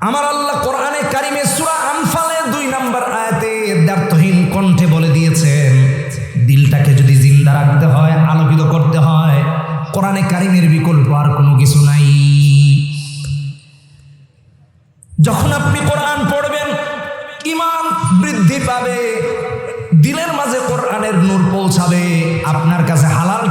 আমার আল্লাহ কোরআনে কারিমে সুরা আনফালে দুই নম্বর আয়াতে দ্বার্থহীন কণ্ঠে বলে দিয়েছেন, দিলটাকে যদি জিন্দা রাখতে হয়, আলোকিত করতে হয়, কোরআনে কারিমের বিকল্প আর কোনো কিছু নাই। যখন আপনি কোরআন পড়বেন ইমান বৃদ্ধি পাবে, দিলের মাঝে কোরআনের নূর পৌঁছাবে, আপনার কাছে হালাল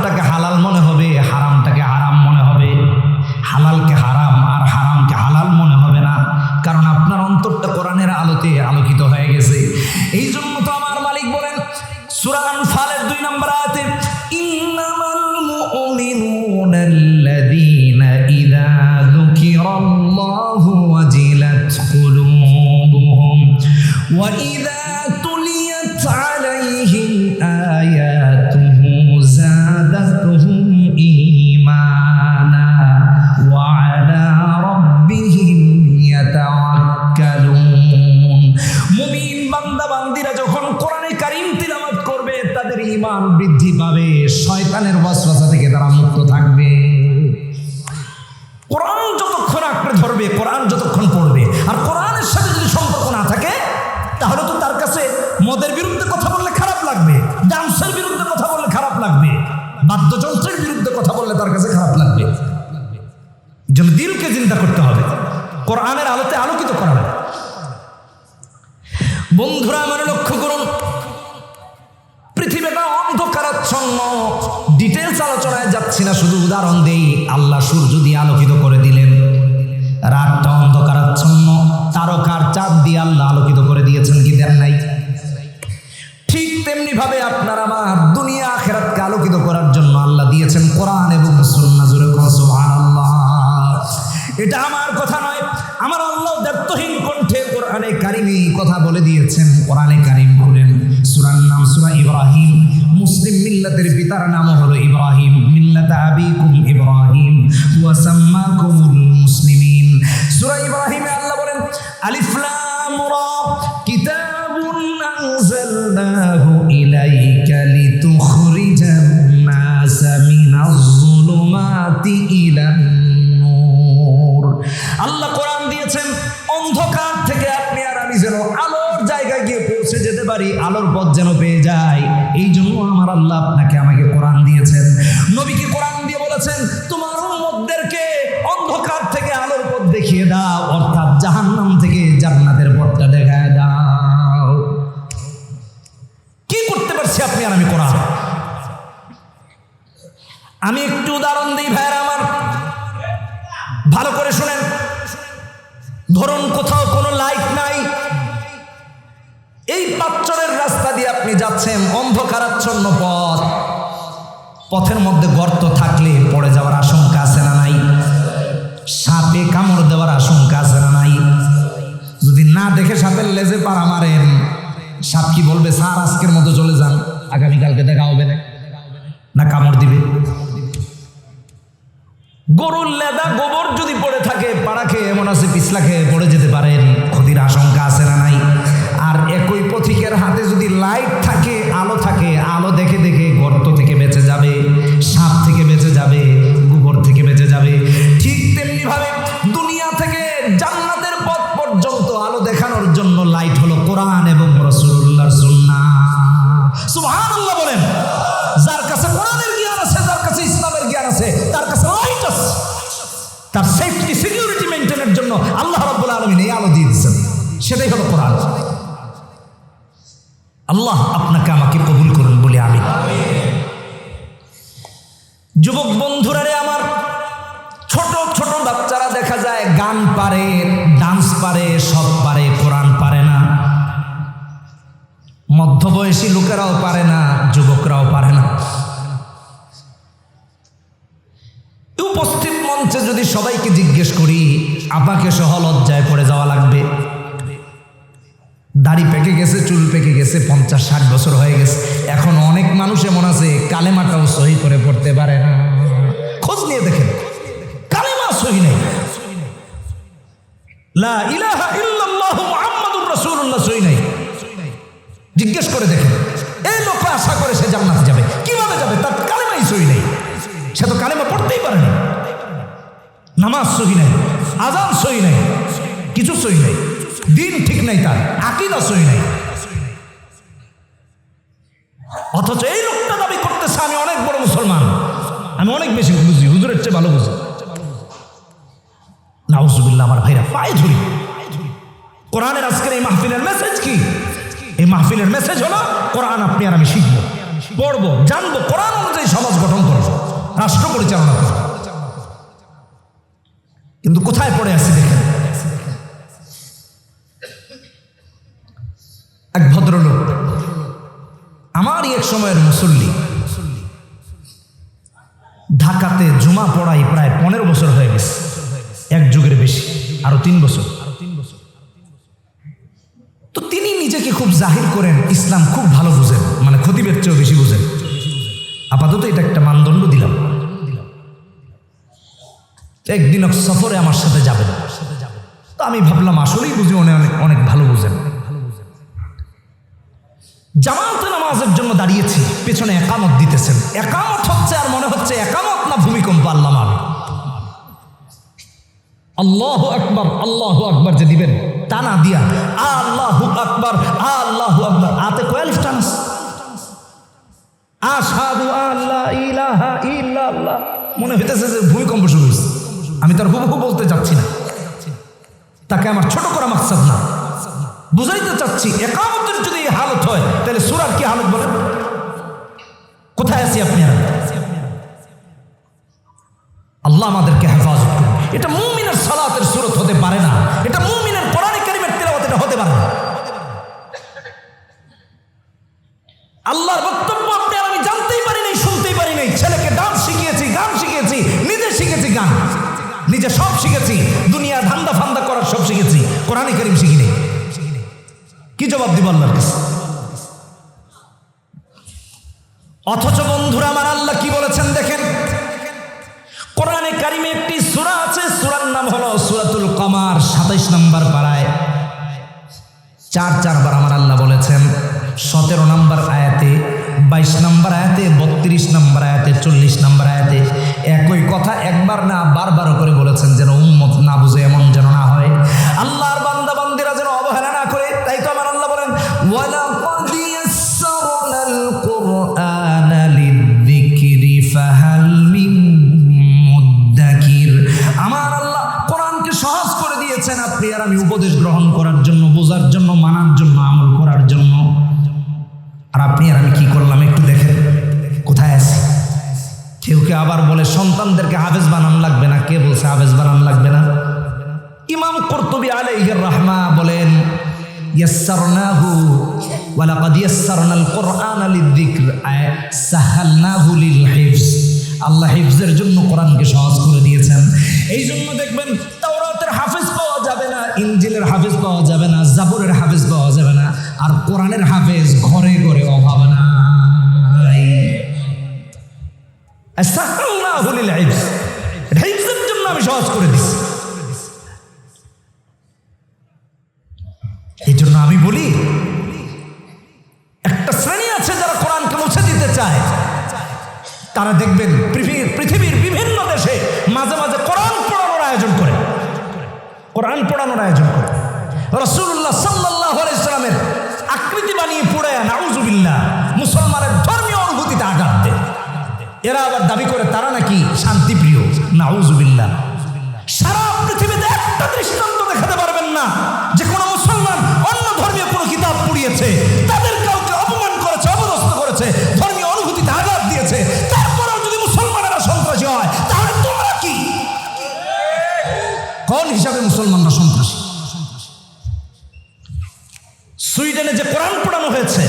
এটা আমার কথা নয়। আমার আল্লাহ দায়িত্বহীন কণ্ঠে কোরআনে কারিমি কথা বলে দিয়েছেন। কোরআনে কারিম বলেন, সুরার নাম সুরা ইব্রাহিম। মুসলিম মিল্লাতের পিতার নাম হলো ইব্রাহিম। মিল্লাত আবি দাও অর্থাৎ জাহান্নাম থেকে জান্নাতের পথটা দেখায় দাও কি করতে পারছি আপনি আর আমি কোরআন? আমি একটু উদাহরণ দিই ভাইয়ের আমার। ভালো করে শুনেন। ধরুন কোথাও কোনো লাইট নাই। এই পাত্রের রাস্তা দিয়ে আপনি যাচ্ছেন অন্ধকারাচ্ছন্ন পথ। পথের মধ্যে গরুর লেদা, গোবর যদি পড়ে থাকে, পাড়া খেয়ে এমন আছে, পিছলা খেয়ে পড়ে যেতে পারেন। ক্ষতির আশঙ্কা আছে না নাই? আর একই পথিকের হাতে যদি লাইট থাকে যুবকেরাও পারে না, যুবকরাও পারে না। উপস্থিত মঞ্চে যদি সবাইকে জিজ্ঞেস করি আপাকে সহ লজ্জায় পড়ে যাওয়া লাগবে। দাড়ি পেকে গেছে, চুল পেকে গেছে, পঞ্চাশ, ষাট বছর হয়ে গেছে। এখন অনেক মানুষ এমন আছে, কালেমাটাও সহি করে পড়তে পারে না। খোঁজ নিয়ে দেখেন, কালেমা সহি নেই। জিজ্ঞেস করে দেখেন। আশা করে সে জান্নাতে যাবে। কীভাবে যাবে? তার কালেমাই সহি নেই। সে তো কালেমা পড়তেই পারে না। নামাজ সহি নেই, আজান সহি নেই, কিছু সহি নেই, দিন ঠিক নেই তার, আকিদা সহি নেই। অথচ এই লোকটা দাবি করতেছে, আমি অনেক বড় মুসলমান, আমি অনেক বেশি বুঝি, হুজুরের চেয়ে ভালো বুঝি। নাউজুবিল্লাহ, আমার ভাইরা, পায়ে ধরি। কোরআনের আজকের এই মাহফিলের মেসেজ কি? এই মাহফিলের মেসেজ হলো, কোরআন আপনি আর আমি শিখব, পড়ব, জানব, কোরআন অনুযায়ী সমাজ গঠন করব, রাষ্ট্র পরিচালনা করব। কিন্তু কোথায় পড়ে আছি দেখেন? এক ভদ্রলোক, আমারই এক সময়ের মুসল্লি, ঢাকাতে জুমা পড়াই প্রায় পনেরো বছর হয়ে গেছে, এক যুগের বেশি, আরও তিন বছর তো নিজেকে খুব জাহির করেন ইসলাম খুব ভালো বুঝেন মানে খতিবের চেয়েও বেশি বুঝেন। আপাতত এটা একটা মানদণ্ড দিলাম। একদিন সফরে আমার সাথে যাবেন। তো আমি ভাবলাম আসলেই বুঝি উনি অনেক অনেক ভালো বুঝেন। জামাতে নামাজের জন্য দাঁড়িয়েছি, পেছনে একামত দিতেছেন। একামত হচ্ছে আর মনে হচ্ছে একামত না ভূমিকম্প, আল্লাহ মার আল্লাহ আকবর আল্লাহ আকবর যে দিবেন, তা না দিয়া, আল্লাহ আকবর আল্লাহ আকবর। আতে কয়েলফ টানস আসাদু আল্লাহ ইলাহা ইল্লাল্লাহ। মনে হইতেছে যে ভূমিকম্প শুরু হয়েছে আমি তার হুবহু বলতে যাচ্ছি না। তাকে আমার ছোট করা মাকসাদ না। বুঝাইতে চাচ্ছি, একামতের যদি এই হালত হয়, তাহলে সুরার কি হালত বলেন? কোথায় আছি আপনি আর? আল্লাহ আমাদেরকে হেফাজত করুন। এটা মুমিনের সালাতের সুরত হতে পারে না। এটা মুমিনের কোরআনে কারিমের তেলাওয়াত এটা হতে পারে না। আল্লাহর বক্তব্য আপনি আমি জানতেই পারি নাই শুনতেই পারি নাই ছেলেকে ডান্স শিখিয়েছি, গান শিখিয়েছি, নিজে শিখেছি গান। নিজে সব শিখেছি, দুনিয়া ধান্দা ফান্দা করার সব শিখেছি। কোরআনে করিম শিখি নেই কি জবাব দিব আল্লাহর কাছে? অথচ বন্ধুরা আমার আল্লাহ কি বলেছেন দেখেন? কোরআনে কারিমে একটি সুরা আছে, সুরার নাম হলো সুরাতুল কমার, সাতাইশ নম্বর পাড়ায়। চার চারবার আমার আল্লাহ বলেছেন, সতেরো নম্বর আয়াতে, বাইশ নম্বর আয়াতে, বত্রিশ নম্বর আয়াতে, চল্লিশ নম্বর আয়াতে একই কথা একবার না বারবার করে বলেছেন যেন উন্মত না বুঝে এমন যেন না হয়। আল্লাহর সন্তানদেরকে হাফেজ বানান লাগবে না? কে বলছে হাফেজ বানান লাগবে না? ইমাম কর্তবী আলাইহির রাহমা বলেন, ইয়াসসারনাহু ওয়ালাকাদ ইয়াসসারনাল কুরআনা সাহালনাহু লিল হিফজ আল্লাহ হিফজের জন্য কোরআনকে সহজ করে দিয়েছেন। এই জন্য দেখবেন, তাওরাতের হাফেজ পাওয়া যাবে না, ইনজিলের হাফেজ পাওয়া যাবে না, জাবুরের হাফেজ পাওয়া যাবে না, আর কোরআনের হাফেজ ঘরে ঘরে অভাব নাই। সাহালনাহু তারা দেখবেন পৃথিবীর পৃথিবীর বিভিন্ন দেশে মাঝে মাঝে কোরআন পড়ানোর আয়োজন করে। কোরআন পড়ানোর আয়োজন করে। রসুল্লাহ সাল্লাহ ইসলামের আকৃতি বানিয়ে পড়ে নাউজুবিল্লাহ, মুসলমানের ধর্মীয় অনুভূতিতে আঘাত দেয়। এরা আবার দাবি করে, তারা নাকি শান্তিপ্রিয়। নাউজুবিল্লাহ। সারা পৃথিবীতে একটা দৃষ্টান্ত দেখাতে পারবেন না যে কোনো মুসলমান অন্য ধর্মীয় কোনো কিতাব পড়িয়েছে। হিসাবে মুসলমানরা সন্ত্রাসী। সুইডেনে যে কোরআন পড়ানো হয়েছে,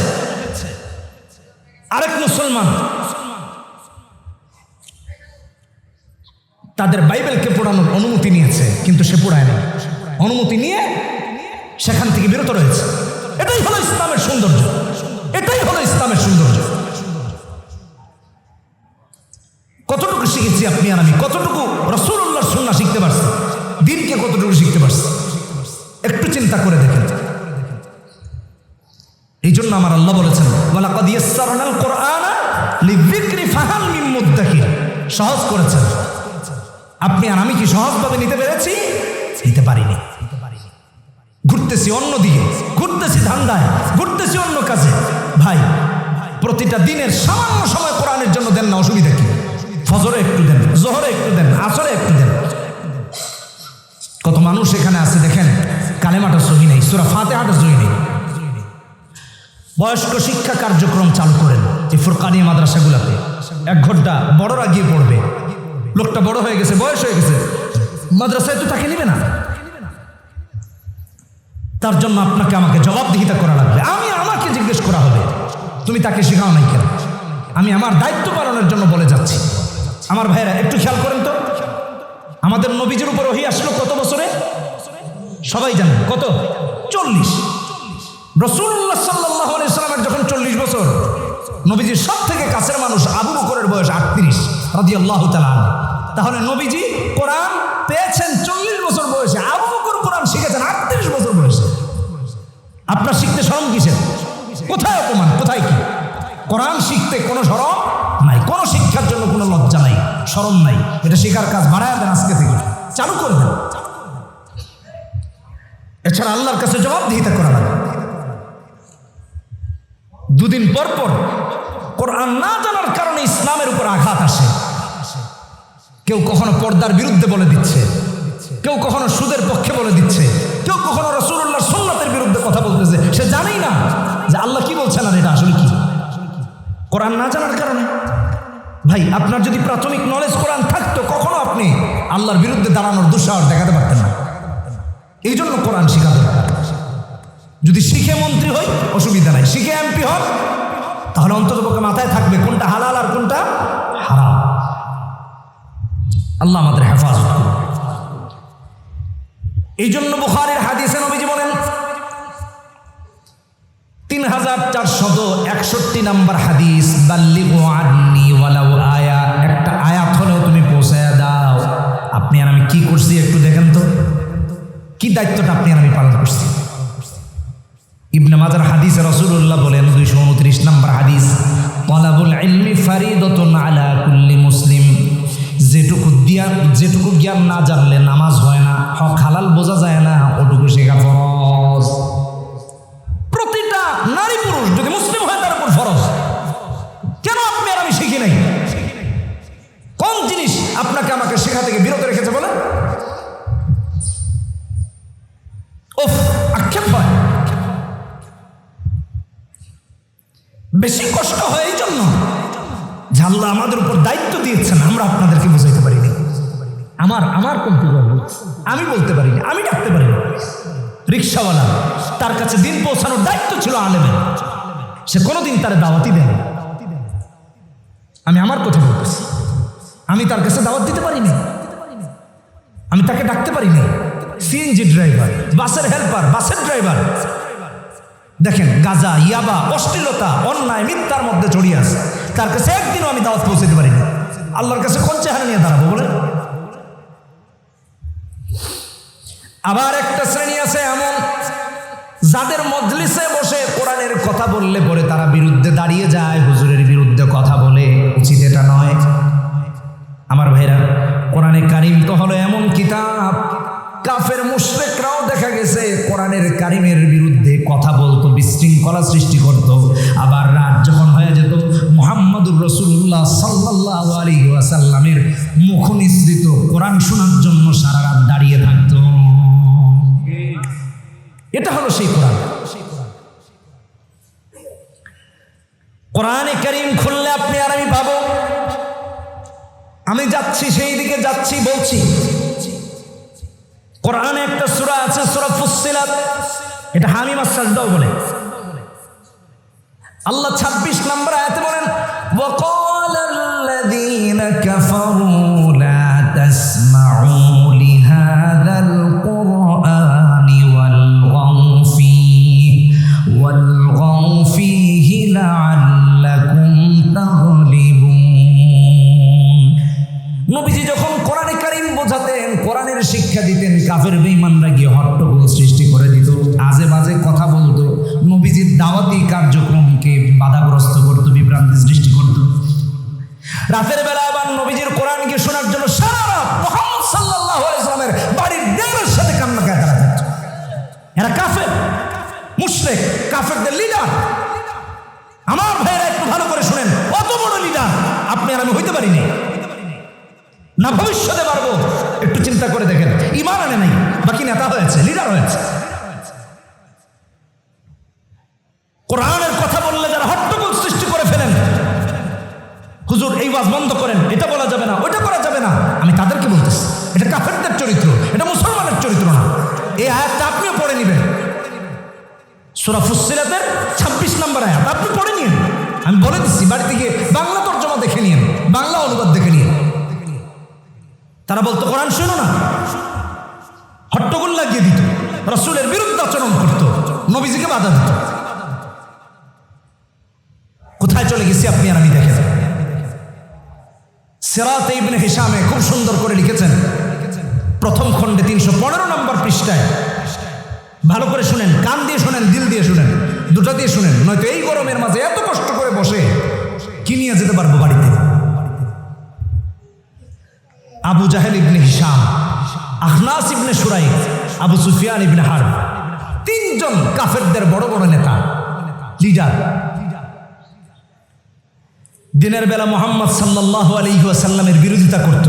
আরেক মুসলমান, তাদের বাইবেলকে পড়ানোর অনুমতি নিয়েছে, কিন্তু সে পড়ায় না অনুমতি নিয়ে সেখান থেকে বিরত রয়েছে। এটাই হলো ইসলামের সৌন্দর্য। এটাই হলো ইসলামের সৌন্দর্য। কতটুকু শিখেছি আপনি আর আমি? কতটুকু রসুল্লাহর চিন্তা করে দেখেন। এই জন্য আমার আল্লাহ বলেছেন সহজ করেছেন। আপনি আর আমি কি সহজভাবে নিতে পেরেছি? নিতে পারিনি। ঘুরতেছি অন্যদিকে ঘুরতেছি ধান্দায়, ঘুরতেছি অন্য কাজে। ভাই, প্রতিটা দিনের সামান্য সময় কোরআনের জন্য দেন না, অসুবিধা কি? ফজরে একটু দেন, জোহরে একটু দেন, আসরে একটু দেন। কত মানুষ এখানে আছে, দেখেন। কালেমাটা সহি নেই, সুরা ফাতেহাটা সহি নেই। বয়স্ক শিক্ষা কার্যক্রম চালু করেন এই ফুরকানি মাদ্রাসাগুলোতে। এক ঘণ্টা বড়রা গিয়ে পড়বে। লোকটা বড় হয়ে গেছে, বয়স হয়ে গেছে। মাদ্রাসায় তো তাকে নেবে না। তার জন্য আপনাকে আমাকে জবাবদিহিতা করা লাগবে। আমি আমাকে জিজ্ঞেস করা হবে, তুমি তাকে শেখাও নাই কেন? আমি আমার দায়িত্ব পালনের জন্য বলে যাচ্ছি। আমার ভাইরা একটু খেয়াল করেন তো। আমাদের নবীজির উপর ওহি আসলো কত বছরে? সবাই জানেন, কত? চল্লিশ। রসুল্লাহ সাল্লাহ সাল্লামের যখন চল্লিশ বছর, নবীজির সব থেকে কাছের মানুষ আবু বকরের বয়স আটত্রিশ রাজি আল্লাহ তাহলে নবীজি কোরআন পেয়েছেন চল্লিশ বছর বয়সে, আবু বকর কোরআন শিখেছেন আটত্রিশ বছর বয়সে। আপনার শিখতে সরম কিসের? কোথায় অপমান? কোথায় কি? কোরআন শিখতে কোনো সরম নাই, কোনো শিক্ষার জন্য কোনো লজ্জা নাই, সরম নাই। এটা শেখার কাজ বাড়ায় দেন আজকে থেকে। চালু করে দেন। এছাড়া আল্লাহর কাছে জবাবদিহিতা করা লাগে। দুদিন পর পর কোরআন না জানার কারণে ইসলামের উপর আঘাত আসে। কেউ কখনো পর্দার বিরুদ্ধে বলে দিচ্ছে। কেউ কখনো সুদের পক্ষে বলে দিচ্ছে। কেউ কখনো রসুল্লাহ সুন্নতের বিরুদ্ধে কথা বলতেছে। সে জানেই না যে আল্লাহ কি বলছেন আর এটা আসলে কি। কোরআন না জানার কারণে। ভাই, আপনার যদি প্রাথমিক নলেজ কোরআন থাকতো, কখনো আপনি আল্লাহর বিরুদ্ধে দাঁড়ানোর দুঃসাহস দেখাতে পারতেন না। এই জন্য কোরআন শিখা দরকার। যদি শিখে মন্ত্রী হই, অসুবিধা নাই। শিখে এমপি হন, তাহলে অন্তত পক্ষে মাথায় থাকবে কোনটা হালাল আর কোনটা হারাম। আল্লাহ আমাদের হেফাজত। এই জন্য বুখারের হাদিসে নবীজি বলেন তিন হাজার চারশত একষট্টি নাম্বার হাদিস, বাল্লিগু আন্নি ওয়ালাউ আয়া। একটা আয়াত হলেও তুমি পৌঁছায় দাও। আপনি আর আমি কি করছি একটু দেখেন কি দায়িত্বটা আপনি আর আমি পালন করছি? ইবনে মাজার হাদিস রসুল্লাহ বলেন দুইশো উনত্রিশ নম্বর হাদিস, তলাবুল ইলমি ফারিদতুন আলা কুল্লি মুসলিম। যেটুকু দিয়া যেটুকু জ্ঞান না জানলে নামাজ হয় না, হক হালাল বোঝা যায় না বেশি কষ্ট হয় এই জন্য। যে আল্লাহ আমাদের উপর দায়িত্ব দিয়েছেন, আমরা আপনাদেরকে বুঝাইতে পারিনি। আমার আমার কম্পিউটার আমি বলতে পারিনি, আমি ডাকতে পারিনি। রিক্সাওয়ালা, তার কাছে দিন পৌঁছানোর দায়িত্ব ছিল আলেমের। সে কোনোদিন তার দাওয়াতি দেয় আমি আমার কথা বলতেছি। আমি তার কাছে দাওয়াত দিতে পারিনি। আমি তাকে ডাকতে পারিনি। সিএনজি ড্রাইভার, বাসের হেল্পার, বাসের ড্রাইভার। দেখেন, গাজা, ইয়াবা, অশ্লীলতা, অন্যায়, মিথ্যার মধ্যে জড়িয়ে আছে। তার কাছে একদিনও আমি দাওয়াত পৌঁছতে পারিনি। আল্লাহর কাছে কোন চেহারা নিয়ে দাঁড়াবো বলেন? আবার একটা শ্রেণি আছে এমন, যাদের মজলিসে বসে কোরআনের কথা বললে পরে তারা বিরুদ্ধে দাঁড়িয়ে যায়, হুজুরের বিরুদ্ধে কথা বলে, উচিত এটা নয়। আমার ভাইরা, কোরআনে কারিম তো হলো এমন কিতাব কাফের মুশরেকরাও দেখা গেছে কোরআনের কারিমের বিরুদ্ধে কথা বলতো, বিশৃঙ্খলা সৃষ্টি করত। আবার রাত যখন হয়ে যেত, মোহাম্মদুর রসুল্লাহ সাল্লাহ আলী ওয়াসাল্লামের মুখ নিঃসৃত কোরআন শোনার জন্য সারা রাত দাঁড়িয়ে থাকত। এটা হলো সেই কোরআন। কোরআনে করিম খুললে আপনি আর আমি পাবো? আমি যাচ্ছি, সেই দিকে যাচ্ছি, বলছি। কোরআনে একটা সুরা আছে, সুরা ফুসিলাত এটা হামিম আশ্বাস বলে। আল্লাহ ২৬ নম্বর আয়তে বলেন ওয়াকা হুজুর, এই ওয়াজ বন্ধ করেন, এটা বলা যাবে না ওটা করা যাবে না। আমি তাদেরকে বলতেছি, এটা কাফেরদের চরিত্র, এটা মুসলমানের চরিত্র না। এই আয়াতটা আপনিও পড়ে নেবেন। সুরা ফুসিরাতের ছাব্বিশ নম্বর আয়াত, আপনি পড়ে নিন। আমি বলে দিচ্ছি, বাড়িতে গিয়ে বাংলা তর্জমা দেখে নিন, বাংলা অনুবাদ দেখে নিন। তারা বলতো, কোরআন শোনো না। হট্টগোল লাগিয়ে দিত, রসুলের বিরুদ্ধে আচরণ করত, নবীজিকে বাধা দিত। কোথায় চলে গেছি আপনি আর আমি সেরাত ইবনে হিসামে খুব সুন্দর করে লিখেছেন। প্রথম খণ্ডে তিনশো পনেরো নম্বর পৃষ্ঠায়। ভালো করে শুনেন, কান দিয়ে শুনেন, দিল দিয়ে শুনেন, দুটো দিয়ে শুনেন, নয়তো এই গরমের মাঝে এত কষ্ট করে বসে কি নিয়ে যেতে পারব বাড়িতে? আবু জাহেল ইবনে হিসাম আখনাস ইবনে সুরাই আবু সুফিয়ান ইবনে হার তিনজন কাফেরদের বড় বড় নেতা, লিডার। দিনের বেলা মোহাম্মদ সাল্লাহ আলহিহাসাল্লামের বিরোধিতা করত।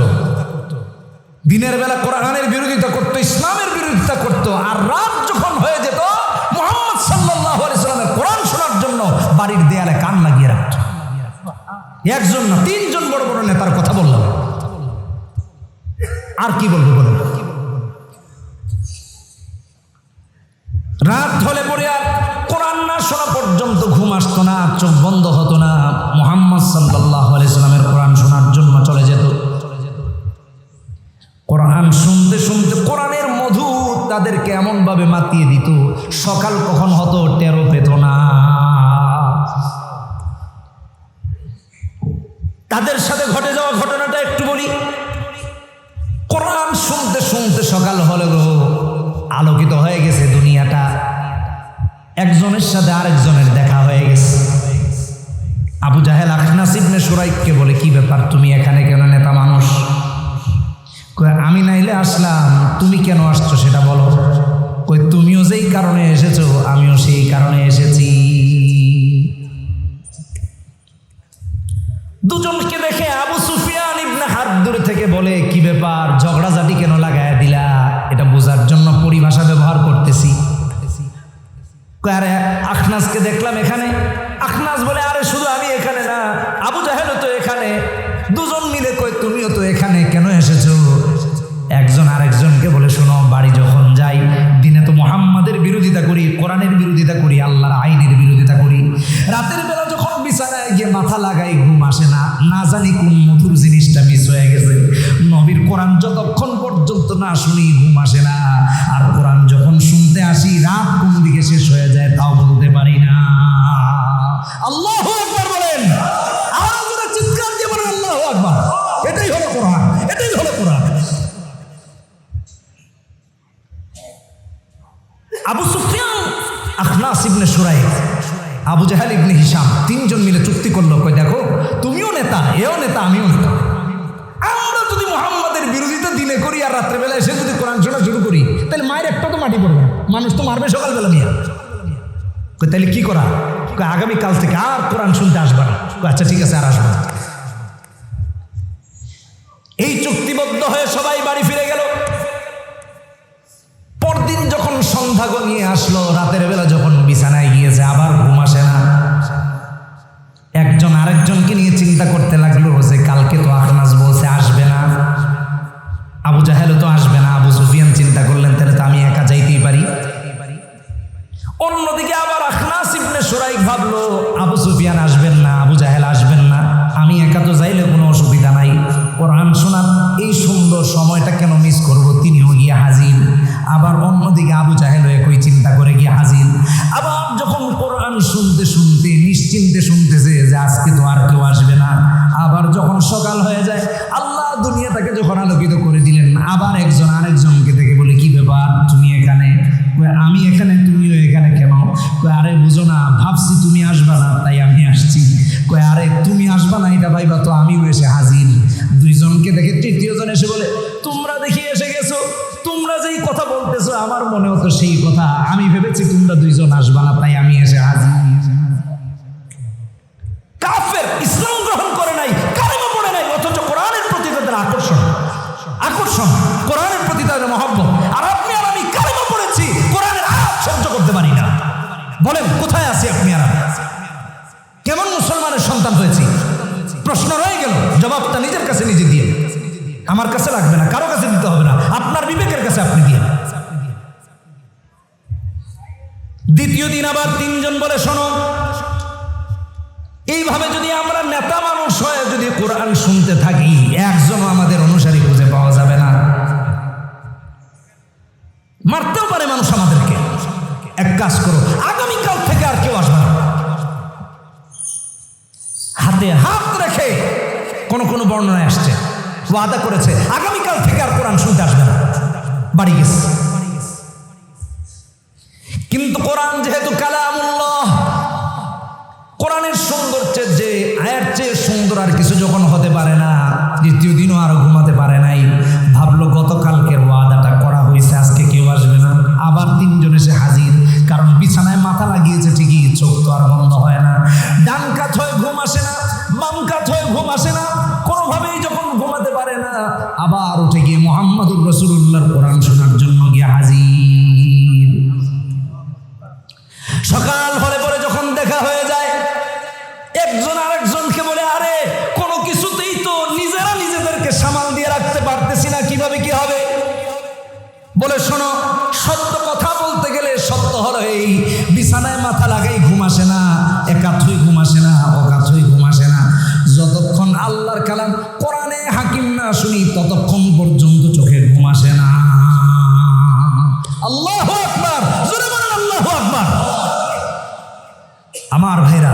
দিনের বেলা কোরআনের বিরোধিতা করত, ইসলামের বিরোধিতা করত, আর রাত যখন হয়ে যেত, মোহাম্মদ সাল্লাহ আলাইসাল্লামের কোরআন শোনার জন্য বাড়ির দেয়ালে কান লাগিয়ে রাখত। একজন না, তিনজন বড় বড় নেতার কথা বললাম। আর কি বলব বলুন? রাত হলে পরে আর কোরআন না শোনা পর্যন্ত ঘুম আসতো না চোখ বন্ধ হতো। তাদেরকে এমনভাবে মাতিয়ে দিত, সকাল কখন হতো টেরো পেত না। তাদের সাথে ঘটে যাওয়া ঘটনাটা একটু বলি। কোরআন শুনতে শুনতে সকাল হলে গো, আলোকিত হয়ে গেছে দুনিয়াটা। একজনের সাথে আরেকজনের দেখা হয়ে গেছে। আবু জাহেল আখনাসিবনে সুরাইককে বলে, কি ব্যাপার, তুমি এখানে কেন নেতা মানুষ? আমি নাইলে আসলাম, তুমি কেন আসছো সেটা বলো। কই তুমিও যেই কারণে এসেছ, আমিও সেই কারণে এসেছি। দুজনকে দেখে আবু সুফিয়ান ইবনে হাত দূরে থেকে বলে, কি ব্যাপার, ঝগড়াঝাটি কেন লাগায় দিলা? এটা বোঝার জন্য পরিভাষা ব্যবহার করতেছি। আরে আখনাসকে দেখলাম এখানে। আখনাস বলে, আরে, শুধু আমি লাগাই ঘুম আসে না। না জানি কোন মধুর জিনিসটা মিস হয়ে গেছে। নবীর কোরআন যতক্ষণ পর্যন্ত না শুনি ঘুম আসে না। আর কোরআন যখন শুনতে আসি, রাত কোন দিকে শেষ হয়ে যায় তাও বলতে পারি না। আল্লাহ একবার বলেন। এটাই হলো কোরআন, এটাই হলো কোরআন। আবু সুফিয়ান আখনাস ইবনে সুরাই আবু জাহাল ইবনে হিসাম তিনজন মিলে চুক্তি করল মানুষ তো মারবে সকালবেলা নিয়ে কই তাহলে কি করা? আগামীকাল আগামী কাল থেকে আর কোরআন শুনতে আসবে না। আচ্ছা ঠিক আছে, আর আসবে না। এই চুক্তিবদ্ধ হয়ে সবাই বাড়ি ফিরে গেল। পরদিন যখন সন্ধ্যা গনিয়ে আসলো, রাতের বেলা পাইবা তো আমিও এসে হাজির। দুইজনকে দেখে তৃতীয় জন এসে বলে, তোমরা দেখি এসে গেছো? তোমরা যেই কথা বলতেছো, আমার মনে হতো সেই কথা। আমি ভেবেছি তোমরা দুইজন আসবা না, তাই আমি এসে হাজির। বলেন, কোথায় আছে আপনি আর কেমন মুসলমানের সন্তান হয়েছে? আমার কাছে লাগবে না, কারও কাছে দিতে হবে না। আপনার বিবেকের কাছে আপনি দিয়ে দ্বিতীয় দিন আবার তিনজন বলে, শোনো, এইভাবে যদি আমরা নেতা মানুষ হয়ে যদি কোরআন শুনতে থাকি একজন আমাদের অনুসারী খুঁজে পাওয়া যাবে না। মারতেও পারে মানুষ আমাদেরকে। এক কাজ করো, আগামীকাল থেকে আর কেউ আসবে না। হাতে হাত রেখে কোন কোনো বর্ণনায় আসছে। ওয়াদা করেছে। আগামীকাল থেকে আর কোরআন শুনতে আসবে না। বাড়ি গেছে। কিন্তু কোরআন যেহেতু কালামুল্লাহ, কোরআনের সৌন্দর্যের যে, আয়ের চেয়ে সুন্দর আর কিছু যখন হতে পারে না, দ্বিতীয় দিনও আরও ঘুমাতে আবার উঠে গিয়ে মোহাম্মদুর রসুল্লাহর কোরআন শোনার জন্য গিয়ে হাজির। সকাল হলে পরে যখন দেখা হয়ে যায়, একজন আরেকজনকে বলে, আরে, কোনো কিছুতেই তো নিজেরা নিজেদেরকে সামাল দিয়ে রাখতে পারতেছি না, কীভাবে কি হবে? বলে, শোনো, সত্য কথা বলতে গেলে সত্য হলো এই, বিছানায় মাথা লাগাই ঘুম আসে না একাথই ঘুম আসে না অকাথই ঘুম আসে না। যতক্ষণ আল্লাহর কালাম শুনি ততক্ষণ পর্যন্ত চোখে ঘুম আসে না। আল্লাহ আকবার আল্লাহ আকবার। আমার ভাইরা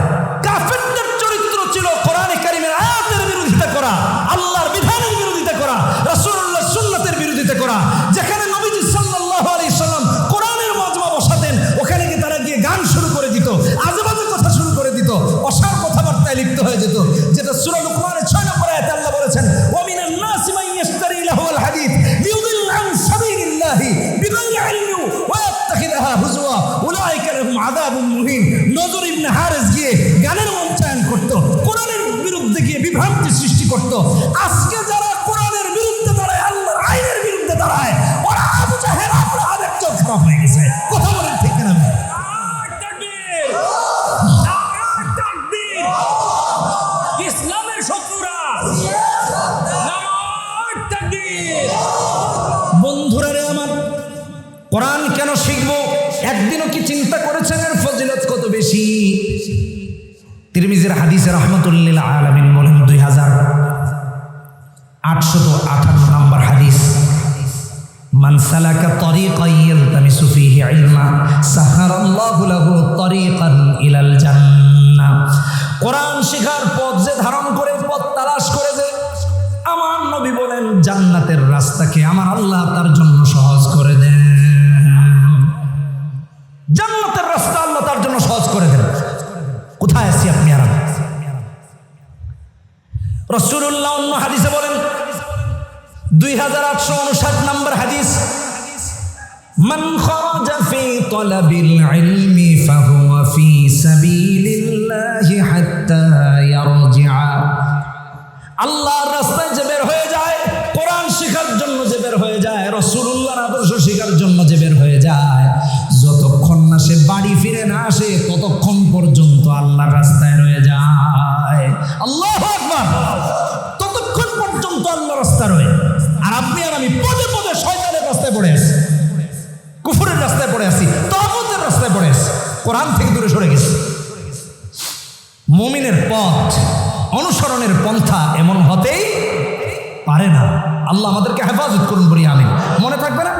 লাহুম মুহিন নজর ইবনে হারেস গিয়ে গানের মঞ্চায়ন করত, কোরআনের বিরুদ্ধে গিয়ে বিভ্রান্তি সৃষ্টি করত। আজকে যারা রাস্তাকে আমার আল্লাহ তার জন্য সহজ করে দেন জান্নাতের রাস্তা আল্লাহ তার জন্য সহজ করে দেন কোথায় আছি আপনি আর আমি? রসুল্লাহ অন্য হাদিসে বলেন দুই হাজার আটশো উনষাট নম্বর হাদিস من خرج في طلب العلم فهو في سبيل الله حتى يرجع আল্লাহর রাস্তায় যে বের হয়ে আপনি আর আমি পদে পদে শয়তানের রাস্তায় পড়ে আছি। কুফুরের রাস্তায় পড়ে আছি তহমতের রাস্তায় পড়ে আছি। কোরআন থেকে দূরে সরে গেছি। মুমিনের পথ, অনুসরণের পন্থা এমন হতেই পারে না। আল্লাহ আমাদেরকে হেফাজত করুন বলি আমি মনে থাকবে না?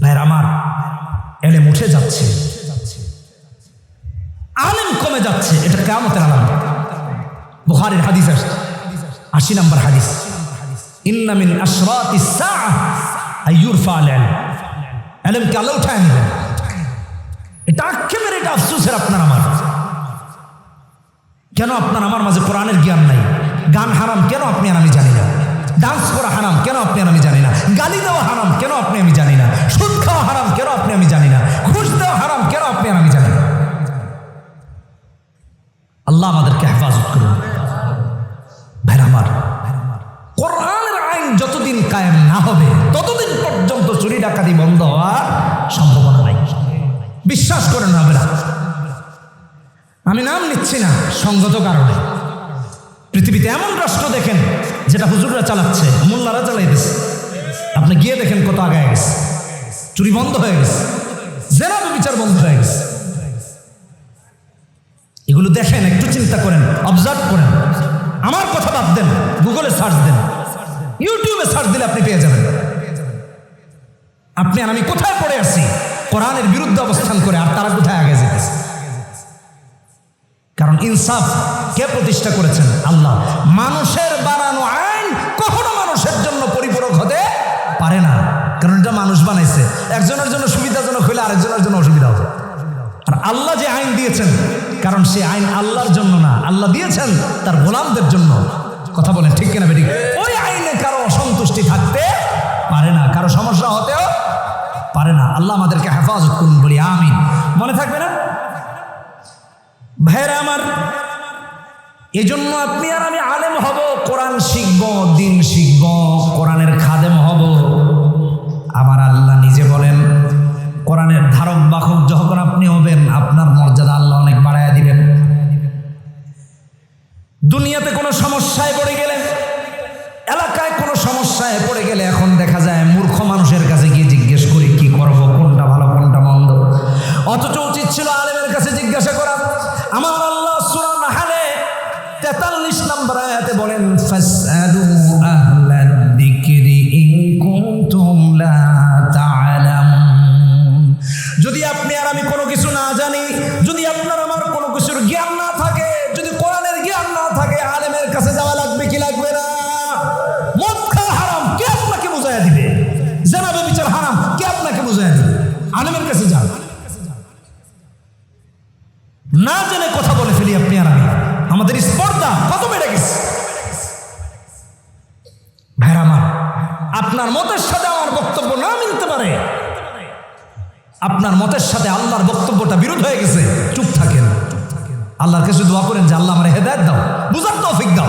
ভাইর আমার এলেম উঠে যাচ্ছে। আলেম কমে যাচ্ছে। এটা কেমতের আলাম বুখারির হাদিস আসছে। আশি নম্বর হাদিস। ইন্নামিন আশরাতি সাআহ আইয়ুরফা আল ইলম ইলমকে আল্লাহ উঠায় নেবেন এটা আক্ষেপের, এটা আফসোসের আপনার আমার কেন আপনার আমার মাঝে কোরআনের জ্ঞান নাই? গান হারাম কেন আপনি আর আমি জানি না? ডান্স করা হারাম কেন আপনি আর আমি জানি না? গালি দেওয়া হারাম কেন আপনি আমি জানি না? সুদ খাওয়া হারাম কেন আপনি আমি জানি না? ঘুষ দেওয়া হারাম কেন আপনি আর আমি জানি না? আল্লাহ আমাদেরকে হেফাজত করুন। ভাই আমার কোরআনের আইন যতদিন কায়েম না হবে, ততদিন পর্যন্ত চুরি ডাকাতি বন্ধ হওয়ার সম্ভাবনা নাই। বিশ্বাস করেন হবে না আমি নাম নিচ্ছি না সঙ্গত কারণে। পৃথিবীতে এমন রাষ্ট্র দেখেন, যেটা হুজুররা চালাচ্ছে, মোল্লারা চালাইতেছে আপনি গিয়ে দেখেন কত আগায় গেছে। চুরি বন্ধ হয়ে গেছে। জেনাবে বিচার বন্ধ হয়ে গেছে। এগুলো দেখেন, একটু চিন্তা করেন অবজার্ভ করেন। আমার কথা বাদ দেন গুগলে সার্চ দেন। ইউটিউবে সার্চ দিলে আপনি পেয়ে যাবেন। আপনি আর আমি কোথায় পড়ে আছি? কোরআনের বিরুদ্ধে অবস্থান করে আর তারা কোথায় আগে যেতেছে কারণ ইনসাফ কে প্রতিষ্ঠা করেছেন? আল্লাহ। মানুষের বানানো আইন কখনো মানুষের জন্য পরিপূরক হতে পারে না। কারণ এটা মানুষ বানাইছে। একজনের জন্য সুবিধাজনক হইলে আরেকজনের জন্য অসুবিধা হবে। আর আল্লাহ যে আইন দিয়েছেন, কারণ সে আইন আল্লাহর জন্য না, আল্লাহ দিয়েছেন তার গোলামদের জন্য। কথা বলেন ঠিক কিনা বেঠিক? অসন্তুষ্টি থাকতে পারে না, কারও সমস্যা হতেও পারে না। আল্লাহ আমাদেরকে হেফাজত করুন, বলি আমিন। মনে থাকবে না? ভাইরা আমার এই জন্য আপনি আর আমি আলেম হব, কোরআন শিখব, দিন শিখব, কোরআনের খাদেম হব। আমার আল্লাহ নিজে বলেন, কোরআনের ধারক বাহক যখন আপনি হবেন, আপনার মর্যাদা আল্লাহ অনেক বাড়াইয়া দিবেন। দুনিয়াতে কোনো সমস্যায় পড়ে গেলেন এলাকায় কোনো সমস্যায় পড়ে গেলে এখন দেখা যায় মূর্খ মানুষের কাছে গিয়ে জিজ্ঞেস করি, কি করব? কোনটা ভালো, কোনটা মন্দ? অথচ উচিত ছিল আলেমের কাছে জিজ্ঞাসা করা। আমার আল্লাহ সুরান হালে তেতাল্লিশ নম্বর আয়াতে বলেন যদি আপনি আর আমি কোনো কিছু না জানি, যদি আপনার আমার কোনো কিছুর জ্ঞান না না জেনে কথা বলে ফেলি আপনি আর আমি। আমাদের স্পর্ধা কত বেড়ে গেছে? ভাইরা আপনার মতের সাথে আমার বক্তব্য না মিলতে পারে। আপনার মতের সাথে আল্লাহর বক্তব্যটা বিরোধ হয়ে গেছে। চুপ থাকেন। আল্লাহর কাছে দোয়া করেন যে, আল্লাহ আমার হেদায়ত দাও, বুঝার তৌফিক দাও।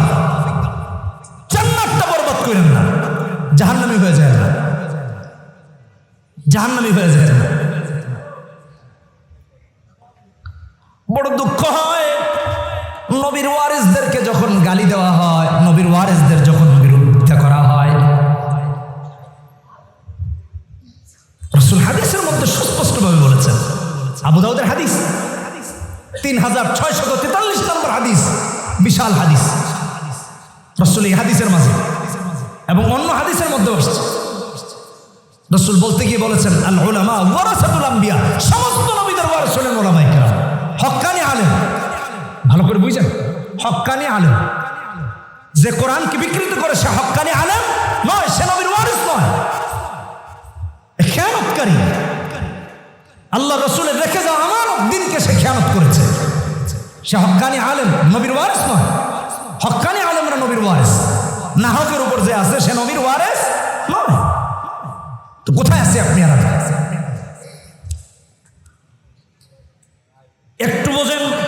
জান্নাতটা বরবাদ করেন না। জাহান্নামি হয়ে যায় না। জাহান্নামি হয়ে যায় না। বড় দুঃখ হয়। নবীর ওয়ারিসদেরকে যখন গালি দেওয়া হয়, নবীর ওয়ারিসদের যখন বিরোধিতা করা হয়। রসুল হাদিসের মধ্যে সুস্পষ্টভাবে বলেছেন, আবু দাউদের হাদিস, তিন হাজার ছয়শত তেতাল্লিশ নম্বর হাদিস, বিশাল হাদিস। রসুল এই হাদিসের মাঝে এবং অন্য হাদিসের মধ্যে আসছে রসুল বলতে গিয়ে বলেছেন আল ওলামা ওয়ারাসাতুল আম্বিয়া, সমস্ত নবীদের ওয়ারিস হলেন কেরাম। হক্কানি আলেম। ভালো করে বুঝেন। হকানি আলেম। যে কোরআনকে বিকৃত করে সে হকানি আলেম নয় সে নবীর ওয়ারিস নয়। খেয়ানতকারী। আল্লাহ রসুল রেখে যাও আমার দিনকে সে খেয়ানত করেছে। সে হকানি আলেম নবীর ওয়ারিস নয়। হক্কানি আলেমরা নবীর ওয়ারিস। নাহকের উপর যে আছে সে নবীর ওয়ারিস নয়। তো কোথায় আছে আপনি আর একটু বোঝেন।